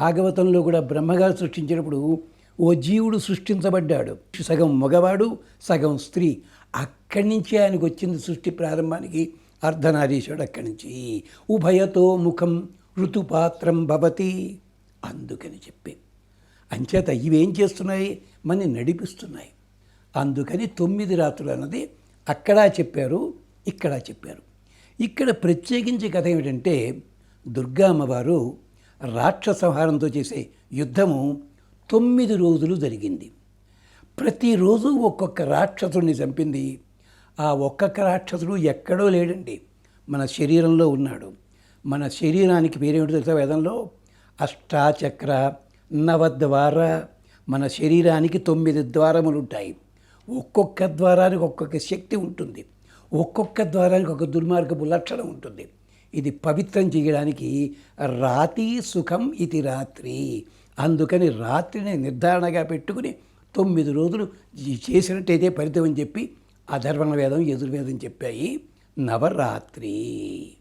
భాగవతంలో కూడా బ్రహ్మగారు సృష్టించినప్పుడు ఓ జీవుడు సృష్టించబడ్డాడు. సగం మగవాడు సగం స్త్రీ. అక్కడి నుంచి ఆయనకు వచ్చింది సృష్టి ప్రారంభానికి అర్ధనారీశుడు అక్కడి నుంచి. ఉభయతో ముఖం ఋతుపాత్రం భవతి అందుకని చెప్పి. అంచేత ఇవేం చేస్తున్నాయి? మన నడిపిస్తున్నాయి. అందుకని తొమ్మిది రాత్రులు అన్నది అక్కడా చెప్పారు ఇక్కడ చెప్పారు. ఇక్కడ ప్రత్యేకించి కథ ఏమిటంటే దుర్గా రాక్షసంహారంతో చేసే యుద్ధము తొమ్మిది రోజులు జరిగింది. ప్రతిరోజు ఒక్కొక్క రాక్షసుడిని చంపింది. ఆ ఒక్కొక్క రాక్షసుడు ఎక్కడో లేడండి. మన శరీరంలో ఉన్నాడు. మన శరీరానికి పేరేమిటి తెలుసా వేదంలో? అష్టాచక్ర నవద్వార. మన శరీరానికి తొమ్మిది ద్వారములు ఉంటాయి ఒక్కొక్క ద్వారానికి ఒక్కొక్క శక్తి ఉంటుంది. ఒక్కొక్క ద్వారానికి ఒక దుర్మార్గపు లక్షణం ఉంటుంది. ఇది పవిత్రం చేయడానికి రాతి సుఖం ఇది రాత్రి. అందుకని రాత్రిని నిర్ధారణగా పెట్టుకుని తొమ్మిది రోజులు చేసినట్టయితే ఫలితం అని చెప్పి అధర్వణ వేదం యజుర్వేదం చెప్పాయి. నవరాత్రి.